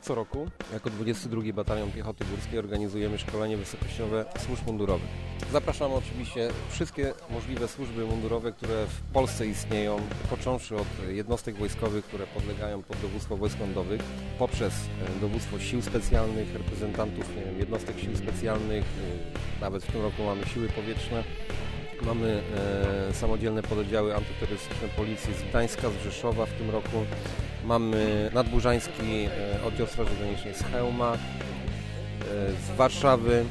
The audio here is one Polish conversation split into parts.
Co roku jako 22 Batalion Piechoty Górskiej organizujemy szkolenie wysokościowe służb mundurowych. Zapraszamy oczywiście wszystkie możliwe służby mundurowe, które w Polsce istnieją, począwszy od jednostek wojskowych, które podlegają pod dowództwo wojsk lądowych, poprzez e, dowództwo sił specjalnych, reprezentantów nie wiem, jednostek sił specjalnych, e, nawet w tym roku mamy siły powietrzne, Mamy e, samodzielne pododdziały antyterrorystyczne policji z Gdańska, z Rzeszowa w tym roku. Mamy nadburzański e, oddział Straży Granicznej z Chełma, e, z Warszawy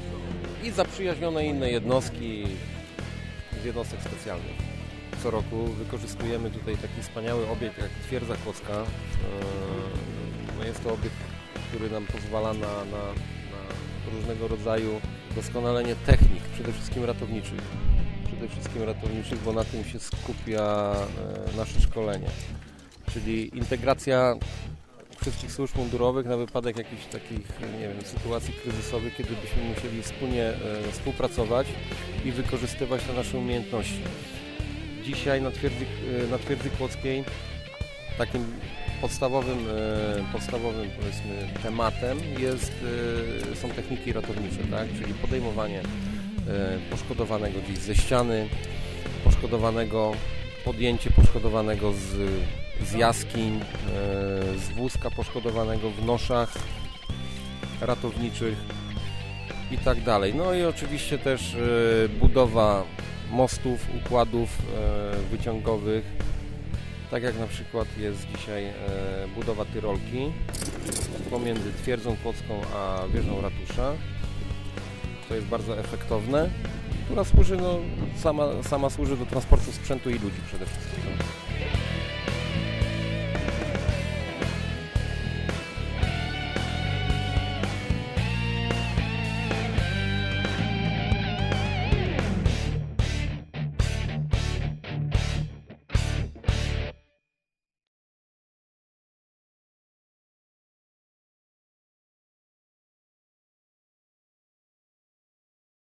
i zaprzyjaźnione inne jednostki z jednostek specjalnych. Co roku wykorzystujemy tutaj taki wspaniały obiekt jak Twierdza Kłodzka. E, no jest to obiekt, który nam pozwala na, na, na różnego rodzaju doskonalenie technik, przede wszystkim ratowniczych przede wszystkim ratowniczych, bo na tym się skupia nasze szkolenie. Czyli integracja wszystkich służb mundurowych na wypadek jakichś takich, nie wiem, sytuacji kryzysowych, kiedy byśmy musieli wspólnie e, współpracować i wykorzystywać te nasze umiejętności. Dzisiaj na twierdzy, e, na twierdzy Kłodzkiej takim podstawowym, podstawowym powiedzmy tematem jest, są techniki ratownicze, tak? czyli podejmowanie E, poszkodowanego gdzieś ze ściany, poszkodowanego, podjęcie poszkodowanego z, z jaskiń, e, z wózka poszkodowanego w noszach ratowniczych i tak dalej. No i oczywiście też e, budowa mostów, układów wyciągowych, tak jak na przykład jest dzisiaj budowa Tyrolki pomiędzy Twierdzą Kłodzką a wieżą ratusza to jest bardzo efektowne, która służy, no, sama, sama służy do transportu sprzętu i ludzi przede wszystkim.